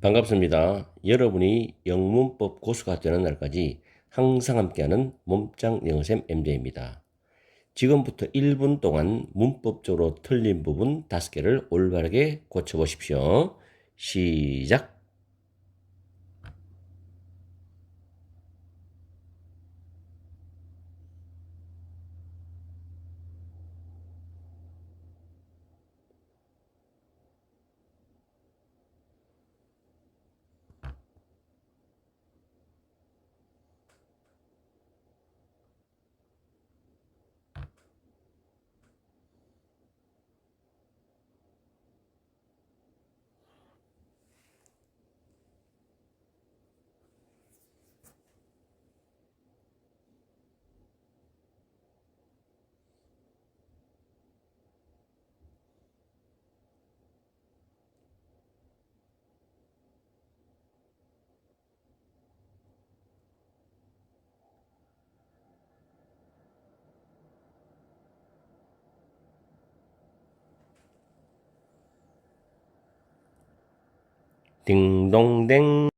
반갑습니다. 여러분이 영문법 고수가 되는 날까지 항상 함께하는 몸짱 영어쌤 MJ입니다. 지금부터 1분 동안 문법적으로 틀린 부분 5개를 올바르게 고쳐보십시오. 시작! 딩동댕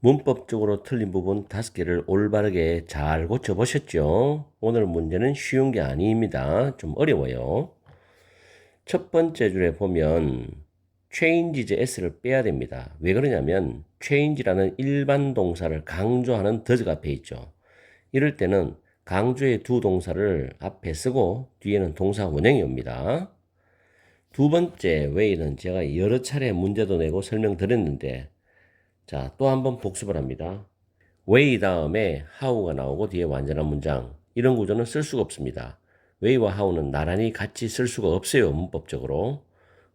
문법적으로 틀린 부분 다섯 개를 올바르게 잘 고쳐보셨죠? 오늘 문제는 쉬운 게 아닙니다. 좀 어려워요. 첫 번째 줄에 보면 changes s를 빼야 됩니다. 왜 그러냐면 change라는 일반 동사를 강조하는 does가 앞에 있죠. 이럴 때는 강조의 두 동사를 앞에 쓰고 뒤에는 동사 원형이 옵니다. 두 번째 way는 제가 여러 차례 문제도 내고 설명드렸는데 자, 또 한 번 복습을 합니다. way 다음에 how가 나오고 뒤에 완전한 문장. 이런 구조는 쓸 수가 없습니다. way와 how는 나란히 같이 쓸 수가 없어요. 문법적으로.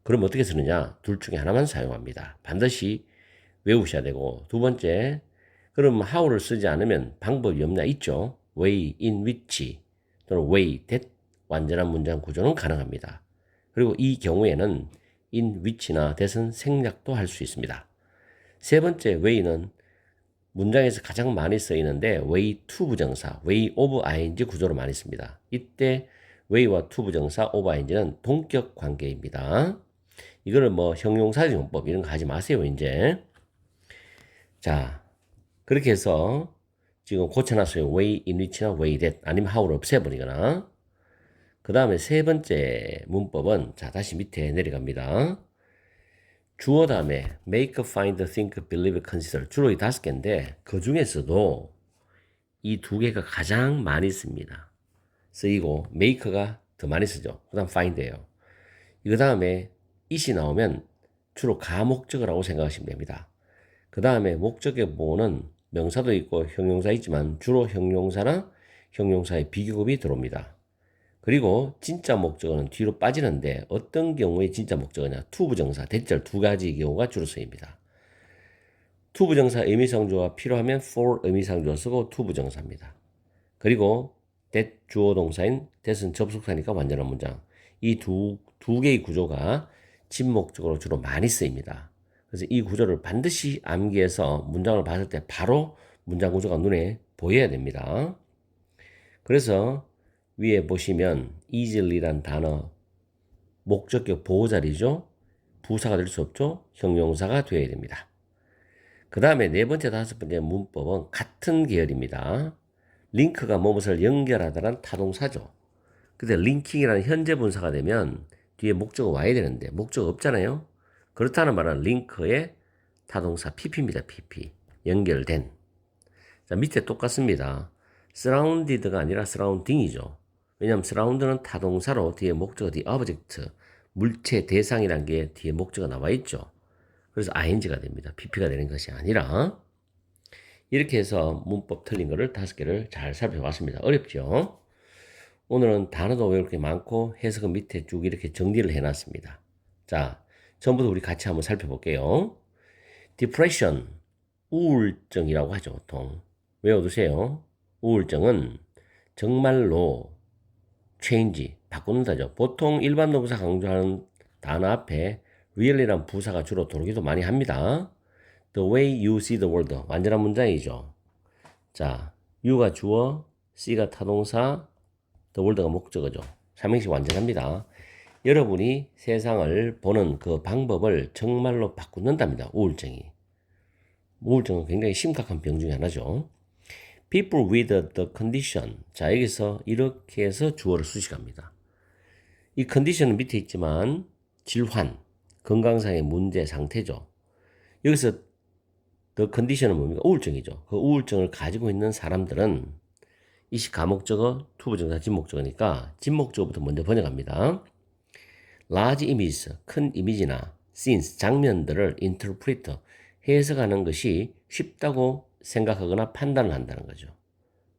그럼 어떻게 쓰느냐? 둘 중에 하나만 사용합니다. 반드시 외우셔야 되고 두 번째 그럼 how를 쓰지 않으면 방법이 없냐? 있죠. way, in which 또는 way, that 완전한 문장 구조는 가능합니다. 그리고 이 경우에는 in which나 that은 생략도 할 수 있습니다. 세 번째 way는 문장에서 가장 많이 쓰이는데 way to 부정사, way of ing 구조로 많이 씁니다. 이때 way와 to 부정사, of ing는 동격 관계입니다. 이거를 뭐 형용사 용법 이런 거 하지 마세요, 이제. 자, 그렇게 해서 지금 고쳐놨어요. way in which나 way that 아니면 how를 없애버리거나 그 다음에 세 번째 문법은 자 다시 밑에 내려갑니다. 주어 다음에 make, find, think, believe, consider 주로 이 다섯 개인데 그 중에서도 이 두 개가 가장 많이 씁니다. 쓰이고 make가 더 많이 쓰죠. 그 다음 find예요. 그 다음에 it이 나오면 주로 가목적어라고 생각하시면 됩니다. 그 다음에 목적의 보호는 명사도 있고 형용사 있지만 주로 형용사나 형용사의 비교급이 들어옵니다. 그리고 진짜 목적어는 뒤로 빠지는데 어떤 경우에 진짜 목적어냐? 투부정사, 대절 두 가지 경우가 주로 쓰입니다. 투부정사 의미상조가 필요하면 for 의미상조 쓰고 투부정사입니다. 그리고 that 주어 동사인 that은 접속사니까 완전한 문장. 이 두 두 개의 구조가 진목적으로 주로 많이 쓰입니다. 그래서 이 구조를 반드시 암기해서 문장을 봤을 때 바로 문장 구조가 눈에 보여야 됩니다. 그래서 위에 보시면 easily란 단어 목적격 보호자리죠. 부사가 될 수 없죠. 형용사가 되어야 됩니다. 그 다음에 네 번째, 다섯 번째 문법은 같은 계열입니다. 링크가 무엇을 연결하다란 타동사죠. 근데 링킹이라는 현재 분사가 되면 뒤에 목적어 와야 되는데 목적어 없잖아요. 그렇다는 말은 링크의 타동사 pp입니다. pp. 연결된. 자, 밑에 똑같습니다. surrounded가 아니라 surrounding이죠. 왜냐하면 surround는 타동사로 뒤에 목적어 뒤에 object 물체 대상이란 게 뒤에 목적어 나와 있죠. 그래서 ing가 됩니다. pp가 되는 것이 아니라 이렇게 해서 문법 틀린 거를 다섯 개를 잘 살펴봤습니다. 어렵죠? 오늘은 단어도 왜 이렇게 많고 해석은 밑에 쭉 이렇게 정리를 해놨습니다. 자, 전부터 우리 같이 한번 살펴볼게요. depression, 우울증이라고 하죠, 보통. 외워두세요. 우울증은 정말로 change, 바꾼다죠. 보통 일반 동사 강조하는 단어 앞에 really란 부사가 주로 들어오기도 많이 합니다. The way you see the world. 완전한 문장이죠. 자, you가 주어, see가 타동사, the world가 목적어죠. 삼행시 완전합니다. 여러분이 세상을 보는 그 방법을 정말로 바꾼답니다. 우울증이. 우울증은 굉장히 심각한 병 중에 하나죠. People with the condition. 자, 여기서 이렇게 해서 주어를 수식합니다. 이 컨디션은 밑에 있지만 질환, 건강상의 문제 상태죠. 여기서 the condition은 뭡니까? 우울증이죠. 그 우울증을 가지고 있는 사람들은 이시 가목적어, 투부정사, 진목적어니까 진목적어부터 먼저 번역합니다. large images, 큰 이미지나 scenes, 장면들을 interpret, 해석하는 것이 쉽다고 생각하거나 판단을 한다는 거죠.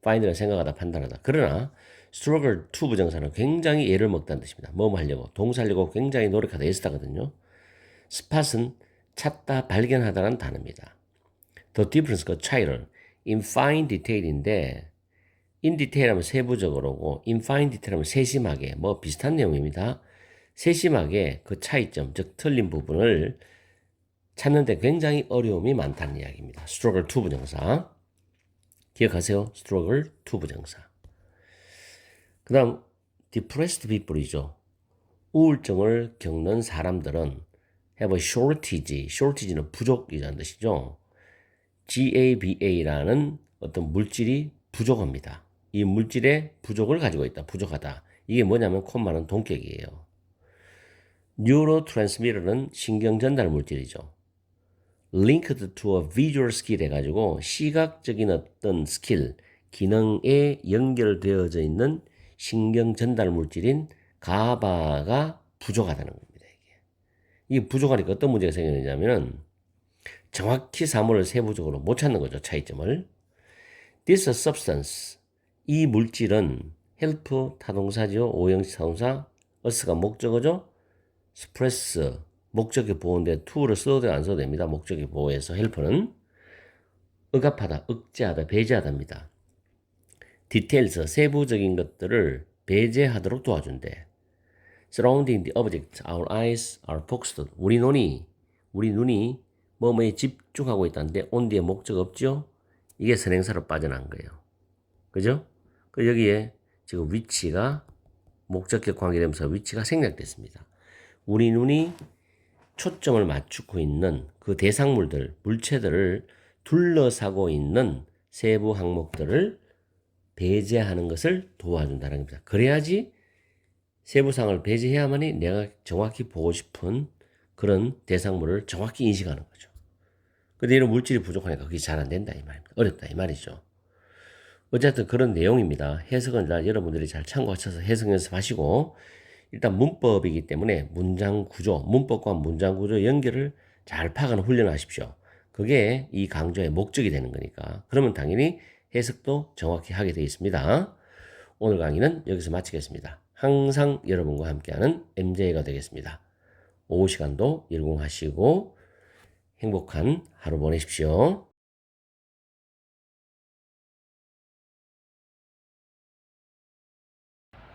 find는 생각하다, 판단하다. 그러나 struggle to 부정사는 굉장히 애를 먹다는 뜻입니다. 뭐뭐 하려고, 동사 하려고 굉장히 노력하다, 애쓰다거든요. spot은 찾다, 발견하다라는 단어입니다. the difference, 그 차이를 in fine detail인데 in detail 하면 세부적으로고 in fine detail 하면 세심하게 뭐 비슷한 내용입니다. 세심하게 그 차이점, 즉 틀린 부분을 찾는데 굉장히 어려움이 많다는 이야기입니다. struggle to 부정사. 기억하세요. struggle to 부정사. 그 다음 depressed people이죠. 우울증을 겪는 사람들은 have a shortage. shortage는 부족이라는 뜻이죠. GABA라는 어떤 물질이 부족합니다. 이 물질의 부족을 가지고 있다. 부족하다. 이게 뭐냐면 콤마는 동격이에요. 뉴로트랜스미터는 신경 전달 물질이죠. Linked to a visual skill 해가지고 시각적인 어떤 스킬, 기능에 연결되어져 있는 신경 전달 물질인 가바가 부족하다는 겁니다. 이게, 부족하니까 어떤 문제가 생기느냐면은 정확히 사물을 세부적으로 못 찾는 거죠. 차이점을. This substance, 이 물질은 help 타동사죠. 오형식 타동사, us가 목적어죠. express 목적이 보호인데 to를 써도 돼안 써도 됩니다. 목적이 보호해서 help는 억압하다, 억제하다, 배제하다입니다. details 세부적인 것들을 배제하도록 도와준대. surrounding the object, our eyes are focused. 우리 눈이 우리 눈이 뭐뭐에 집중하고 있다는데 on 뒤에 목적 없죠? 이게 선행사로 빠져난 거예요. 그죠? 그 여기에 지금 위치가 목적격 관계되면서 위치가 생략됐습니다. 우리 눈이 초점을 맞추고 있는 그 대상물들, 물체들을 둘러싸고 있는 세부 항목들을 배제하는 것을 도와준다는 겁니다. 그래야지 세부상을 배제해야만이 내가 정확히 보고 싶은 그런 대상물을 정확히 인식하는 거죠. 근데 이런 물질이 부족하니까 그게 잘 안 된다 이 말입니다. 어렵다 이 말이죠. 어쨌든 그런 내용입니다. 해석은 다 여러분들이 잘 참고하셔서 해석 연습하시고 일단 문법이기 때문에 문장 구조, 문법과 문장 구조 연결을 잘 파악하는 훈련을 하십시오. 그게 이 강좌의 목적이 되는 거니까. 그러면 당연히 해석도 정확히 하게 되어 있습니다. 오늘 강의는 여기서 마치겠습니다. 항상 여러분과 함께하는 MJ가 되겠습니다. 오후 시간도 일공하시고 행복한 하루 보내십시오.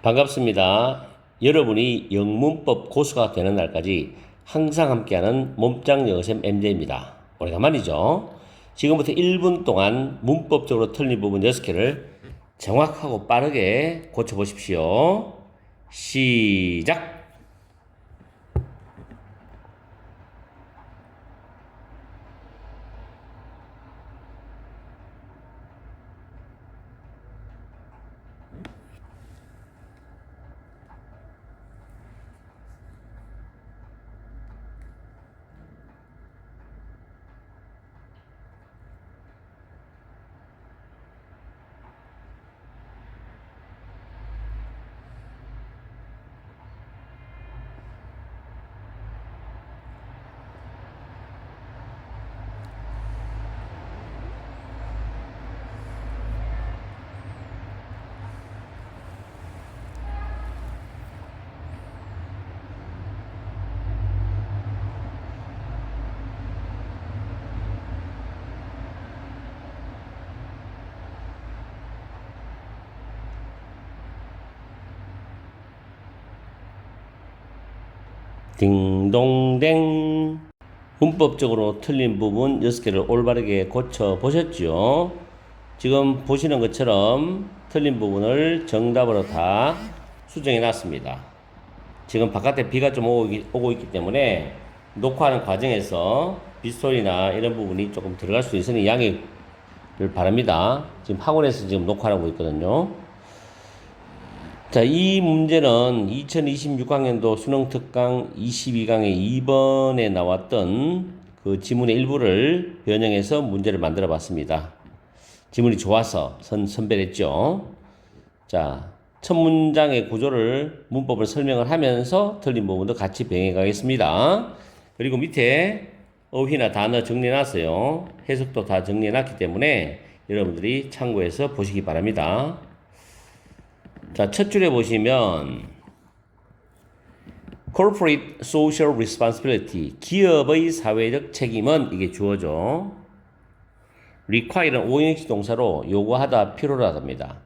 반갑습니다. 여러분이 영문법 고수가 되는 날까지 항상 함께하는 몸짱 여쌤 MJ입니다. 오래간만이죠. 지금부터 1분 동안 문법적으로 틀린 부분 6개를 정확하고 빠르게 고쳐보십시오. 시작! 딩동댕. 문법적으로 틀린 부분 6개를 올바르게 고쳐 보셨죠? 지금 보시는 것처럼 틀린 부분을 정답으로 다 수정해 놨습니다. 지금 바깥에 비가 좀 오고, 있기 때문에 녹화하는 과정에서 빗소리나 이런 부분이 조금 들어갈 수 있으니 양해를 바랍니다. 지금 학원에서 지금 녹화하고 있거든요. 자, 이 문제는 2026학년도 수능 특강 22강의 2번에 나왔던 그 지문의 일부를 변형해서 문제를 만들어 봤습니다. 지문이 좋아서 선, 선별했죠. 자, 첫 문장의 구조를 문법을 설명을 하면서 틀린 부분도 같이 병해 가겠습니다. 그리고 밑에 어휘나 단어 정리해 놨어요. 해석도 다 정리해 놨기 때문에 여러분들이 참고해서 보시기 바랍니다. 자, 첫 줄에 보시면 corporate social responsibility 기업의 사회적 책임은 이게 주어져 require는 오형식 동사로 요구하다 필요하답니다.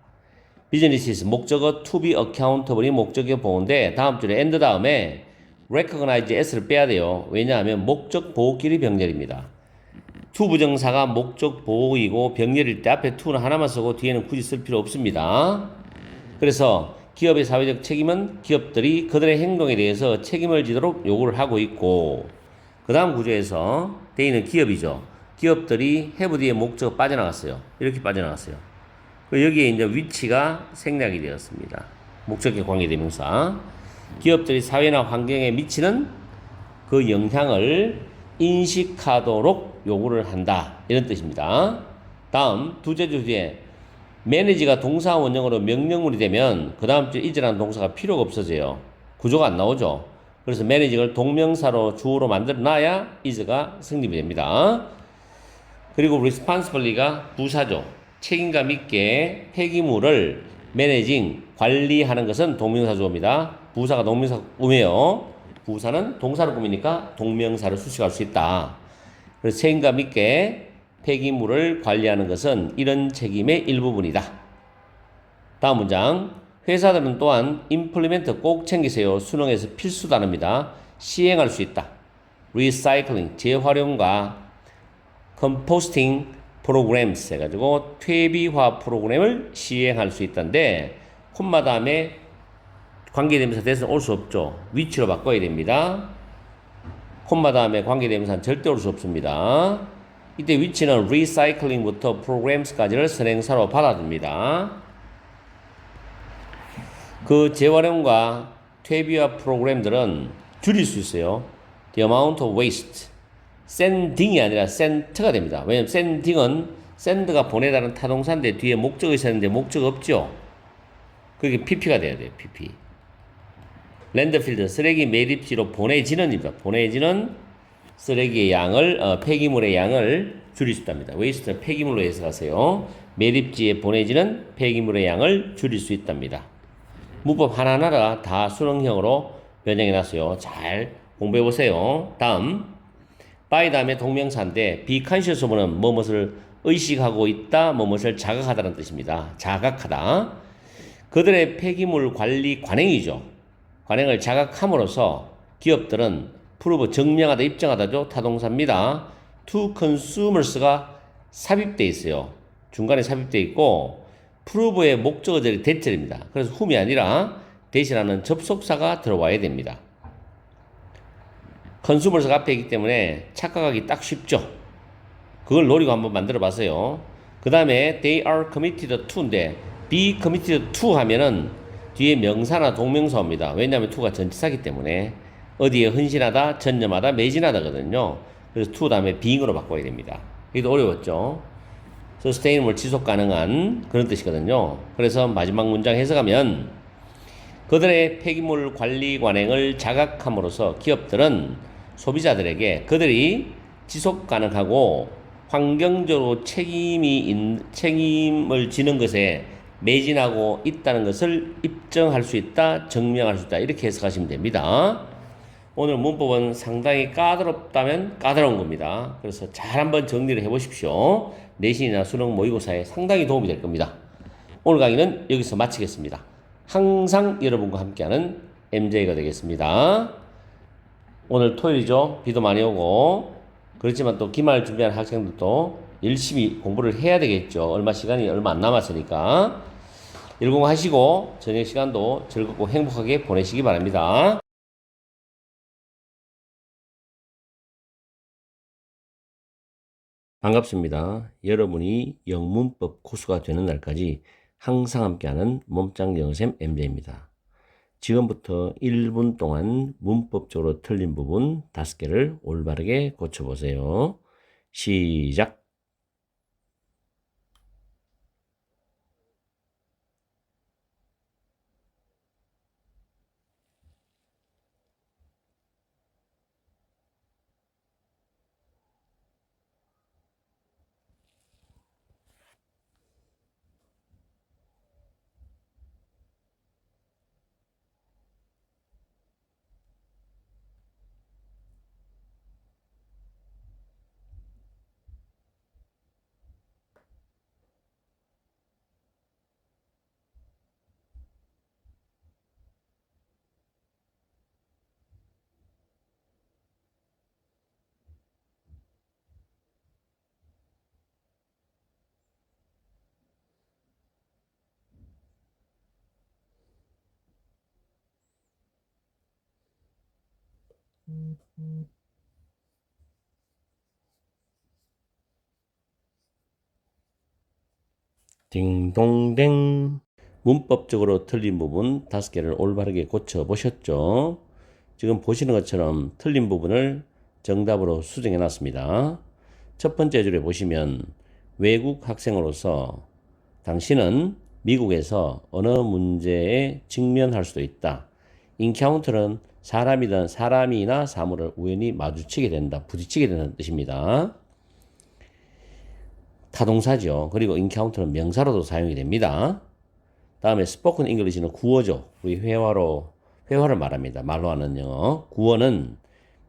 비즈니스 목적어 to be accountable이 목적어 보호인데 다음 줄에 and 다음에 recognize s를 빼야 돼요. 왜냐하면 목적 보호끼리 병렬입니다. to 부정사가 목적 보호이고 병렬일 때 앞에 to는 하나만 쓰고 뒤에는 굳이 쓸 필요 없습니다. 그래서 기업의 사회적 책임은 기업들이 그들의 행동에 대해서 책임을 지도록 요구를 하고 있고 그 다음 구조에서 대인은 기업이죠. 기업들이 뒤에 목적 빠져나갔어요. 이렇게 빠져나갔어요. 그 여기에 이제 위치가 생략이 되었습니다. 목적에 관계대명사. 기업들이 사회나 환경에 미치는 그 영향을 인식하도록 요구를 한다. 이런 뜻입니다. 다음 두째 주 뒤에 매니지가 동사 원형으로 명령문이 되면 그 다음 주 이제라는 동사가 필요가 없어져요. 구조가 안 나오죠. 그래서 매니지를 동명사로 주어로 만들어 놔야 이제가 성립이 됩니다. 그리고 responsibility가 부사죠. 책임감 있게 폐기물을 매니징 관리하는 것은 동명사 주어입니다. 부사가 동명사 꾸며요. 부사는 동사를 꾸미니까 동명사를 수식할 수 있다. 그래서 책임감 있게 폐기물을 관리하는 것은 이런 책임의 일부분이다. 다음 문장. 회사들은 또한 임플리멘트 꼭 챙기세요. 수능에서 필수 단어입니다. 시행할 수 있다. 리사이클링, 재활용과 컴포스팅 프로그램스 해가지고 퇴비화 프로그램을 시행할 수 있다는데 콤마 다음에 관계대명사 대신 올 수 없죠. 위치로 바꿔야 됩니다. 콤마 다음에 관계대명사는 절대 올 수 없습니다. 이때 위치는 리사이클링부터 프로그램스까지를 선행사로 받아줍니다. 그 재활용과 퇴비화 프로그램들은 줄일 수 있어요. The amount of waste. sending이 아니라 sent가 됩니다. 왜냐면 sending은 send가 보내다는 타동사인데 뒤에 목적이 있었는데 목적 없죠. 그게 pp가 돼야 돼요. pp. 랜드필드 쓰레기 매립지로 보내지는입니다. 보내지는 쓰레기의 양을 어, 폐기물의 양을 줄일 수 있답니다. 웨이스트는 폐기물로 해석하세요. 매립지에 보내지는 폐기물의 양을 줄일 수 있답니다. 문법 하나하나가 다 수능형으로 변형해 놨어요. 잘 공부해 보세요. 다음 by 다음에 동명사인데 be conscious of는 무엇을 의식하고 있다, 무엇을 자각하다는 뜻입니다. 자각하다. 그들의 폐기물 관리 관행이죠. 관행을 자각함으로써 기업들은 프로브 증명하다, 입증하다죠. 타동사입니다. to consumers가 삽입돼 있어요. 중간에 삽입돼 있고 프로브의 목적어절이 대절입니다. 그래서 whom이 아니라 대신하는 접속사가 들어와야 됩니다. 컨슈머스가 앞에 있기 때문에 착각하기 딱 쉽죠. 그걸 노리고 한번 만들어 봤어요. 그 다음에 they are committed to인데 be committed to 하면은 뒤에 명사나 동명사입니다. 왜냐하면 to가 전치사기 때문에 어디에 헌신하다, 전념하다, 매진하다거든요. 그래서 to 다음에 being으로 바꿔야 됩니다. 이게 어려웠죠. sustainable 지속 가능한 그런 뜻이거든요. 그래서 마지막 문장 해석하면 그들의 폐기물 관리 관행을 자각함으로써 기업들은 소비자들에게 그들이 지속 가능하고 환경적으로 책임이 있, 책임을 지는 것에 매진하고 있다는 것을 입증할 수 있다, 증명할 수 있다 이렇게 해석하시면 됩니다. 오늘 문법은 상당히 까다롭다면 까다로운 겁니다. 그래서 잘 한번 정리를 해 보십시오. 내신이나 수능 모의고사에 상당히 도움이 될 겁니다. 오늘 강의는 여기서 마치겠습니다. 항상 여러분과 함께하는 MJ가 되겠습니다. 오늘 토요일이죠. 비도 많이 오고 그렇지만 또 기말 준비하는 학생들도 열심히 공부를 해야 되겠죠. 얼마 시간이 얼마 안 남았으니까. 일공하시고 저녁 시간도 즐겁고 행복하게 보내시기 바랍니다. 반갑습니다. 여러분이 영문법 고수가 되는 날까지 항상 함께하는 몸짱 영어쌤 MJ입니다. 지금부터 1분 동안 문법적으로 틀린 부분 5개를 올바르게 고쳐보세요. 시작! 딩동댕. 문법적으로 틀린 부분 다섯 개를 올바르게 고쳐 보셨죠? 지금 보시는 것처럼 틀린 부분을 정답으로 수정해 놨습니다. 첫 번째 줄에 보시면 외국 학생으로서 당신은 미국에서 어느 문제에 직면할 수도 있다. 인카운터는 사람이든 사람이나 사물을 우연히 마주치게 된다. 부딪히게 되는 뜻입니다. 타동사죠. 그리고 encounter는 명사로도 사용이 됩니다. 다음에 spoken English는 구어죠. 우리 회화로 회화를 말합니다. 말로 하는 영어. 구어는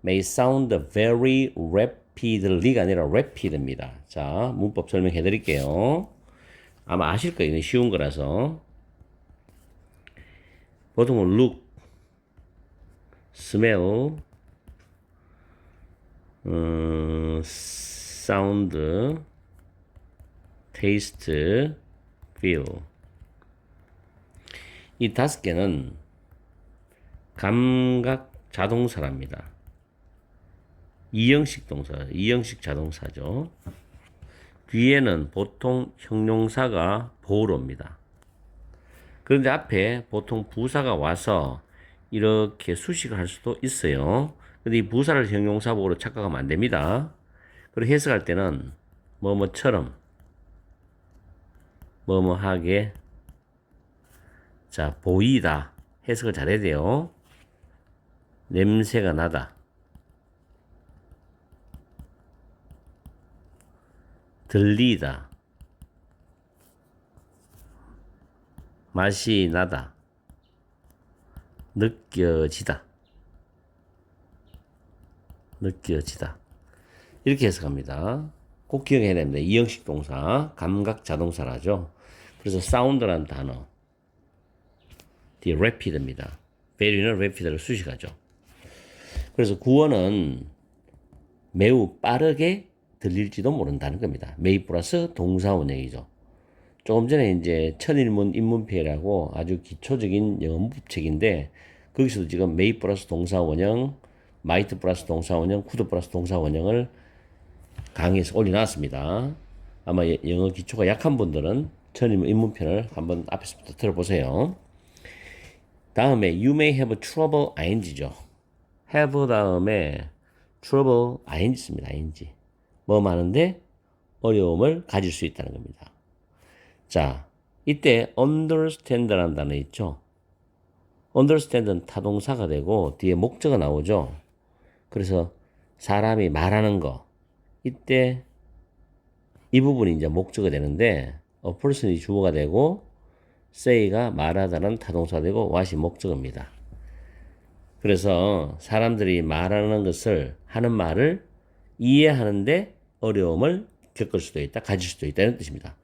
may sound very rapidly가 아니라 rapid입니다. 자, 문법 설명해 드릴게요. 아마 아실 거예요. 쉬운 거라서. 보통은 look, smell, 음, sound, taste, feel. 이 다섯 개는 감각 자동사랍니다. 이형식 동사, 이형식 자동사죠. 뒤에는 보통 형용사가 보호로 옵니다. 그런데 앞에 보통 부사가 와서 이렇게 수식을 할 수도 있어요. 근데 이 부사를 형용사 보호로 착각하면 안 됩니다. 그리고 해석할 때는 뭐뭐처럼 뭐뭐하게 자 보이다 해석을 잘해야 돼요. 냄새가 나다. 들리다. 맛이 나다. 느껴지다. 느껴지다. 이렇게 해석합니다. 꼭 기억해야 됩니다. 이형식 동사, 감각 자동사라죠. 그래서 사운드라는 단어, 뒤에 rapid입니다. very는 rapid를 수식하죠. 그래서 구어는 매우 빠르게 들릴지도 모른다는 겁니다. may 플러스 동사 원형이죠. 조금 전에 이제 천일문 인문피해라고 아주 기초적인 영어 문법책인데 거기서도 지금 may 플러스 동사 원형, might 플러스 동사 원형, could 플러스 동사 원형을 강의에서 올려놨습니다. 아마 영어 기초가 약한 분들은 천일문 인문편을 한번 앞에서부터 들어보세요. 다음에 you may have trouble ing죠. have 다음에 trouble ing 씁니다. ing. 뭐 많은데 어려움을 가질 수 있다는 겁니다. 자, 이때 understand라는 단어 있죠. understand는 타동사가 되고 뒤에 목적어 나오죠. 그래서 사람이 말하는 거 이때 이 부분이 이제 목적어 되는데 a person이 주어가 되고 say가 말하다는 타동사 되고 what이 목적어입니다. 그래서 사람들이 말하는 것을 하는 말을 이해하는데 어려움을 겪을 수도 있다, 가질 수도 있다 이런 뜻입니다.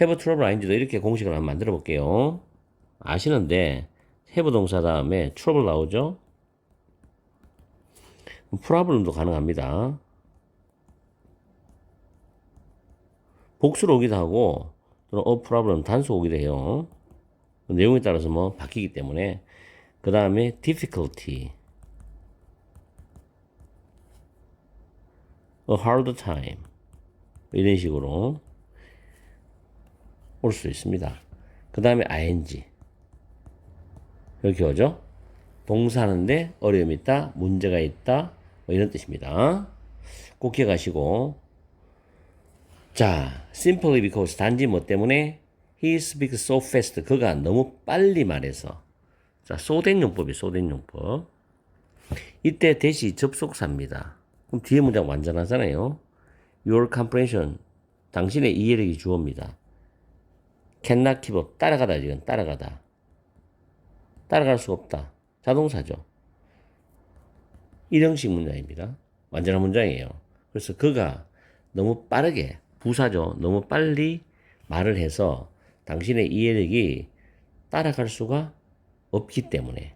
Have trouble ing도 이렇게 공식을 한번 만들어 볼게요. 아시는데 have 동사 다음에 trouble 나오죠? problem도 가능합니다. 복수로 오기도 하고 또는 a problem 단수 오기도 해요. 내용에 따라서 뭐 바뀌기 때문에 그 다음에 difficulty a hard time 이런 식으로 올 수 있습니다. 그 다음에 ing 이렇게 오죠. 동사하는데 어려움이 있다, 문제가 있다, 뭐 이런 뜻입니다. 꼭 기억하시고 자, simply because 단지 뭐 때문에 he speaks so fast 그가 너무 빨리 말해서 자, 소된 용법이 소된 용법. 이때 대시 접속사입니다. 그럼 뒤에 문장 완전하잖아요. Your comprehension 당신의 이해력이 주어입니다. Up 따라가다 지금 따라가다. 따라갈 수 없다. 자동사죠. 일형식 문장입니다. 완전한 문장이에요. 그래서 그가 너무 빠르게 부사죠. 너무 빨리 말을 해서 당신의 이해력이 따라갈 수가 없기 때문에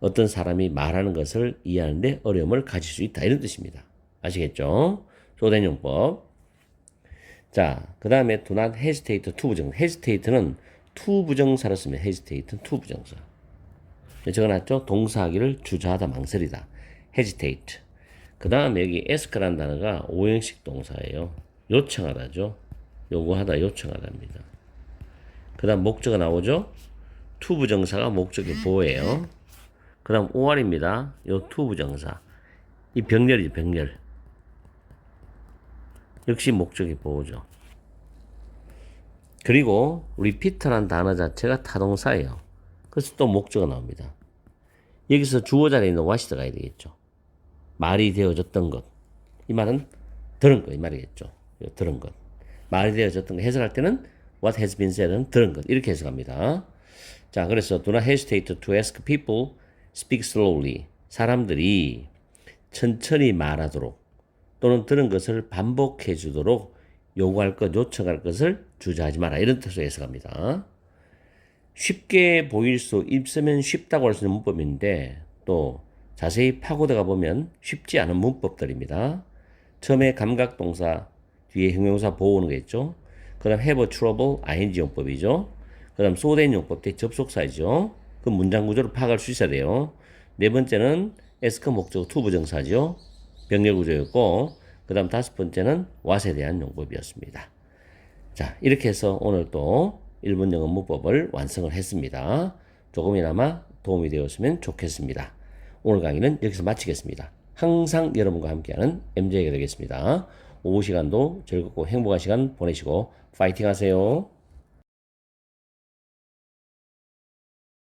어떤 사람이 말하는 것을 이해하는데 어려움을 가질 수 있다. 이런 뜻입니다. 아시겠죠? 소된 용법. 자, 그 다음에 do not hesitate to 부정. hesitate는 to 부정사를 쓰면 hesitate는 to 부정사. 적어놨죠? 동사하기를 주저하다 망설이다. hesitate. 그 다음에 여기 ask라는 단어가 오형식 동사예요. 요청하다죠. 요구하다, 요청하다입니다. 그 다음 목적어 나오죠? to 부정사가 목적의 보호예요. 그 다음 OR입니다. 요 to 부정사. 이 병렬이죠, 병렬. 역시 목적의 보호죠. 그리고 repeat라는 단어 자체가 타동사예요. 그래서 또 목적어 나옵니다. 여기서 주어 자리에 있는 들어가야 되겠죠. 말이 되어졌던 것. 이 말은 들은 것, 이 말이겠죠. 들은 것. 말이 되어졌던 것 해석할 때는 what has been said은 들은 것. 이렇게 해석합니다. 자, 그래서 do not hesitate to ask people speak slowly. 사람들이 천천히 말하도록 또는 들은 것을 반복해 주도록 요구할 것, 요청할 것을 주저하지 마라. 이런 뜻으로 해석합니다. 쉽게 보일 수 있으면 쉽다고 할 수 있는 문법인데 또 자세히 파고들어가 보면 쉽지 않은 문법들입니다. 처음에 감각 동사 뒤에 형용사 보호는 거 있죠. 그 다음 have trouble ing 용법이죠. 그 다음 so then 용법 때 접속사이죠. 그 문장 구조를 파악할 수 있어야 돼요. 네 번째는 에스크 목적 투 부정사죠. 병렬 구조였고 그 다음 다섯 번째는 what에 대한 용법이었습니다. 자 이렇게 해서 오늘 또 1분 영어 문법을 완성을 했습니다. 조금이나마 도움이 되었으면 좋겠습니다. 오늘 강의는 여기서 마치겠습니다. 항상 여러분과 함께하는 MJ가 되겠습니다. 오후 시간도 즐겁고 행복한 시간 보내시고 파이팅 하세요.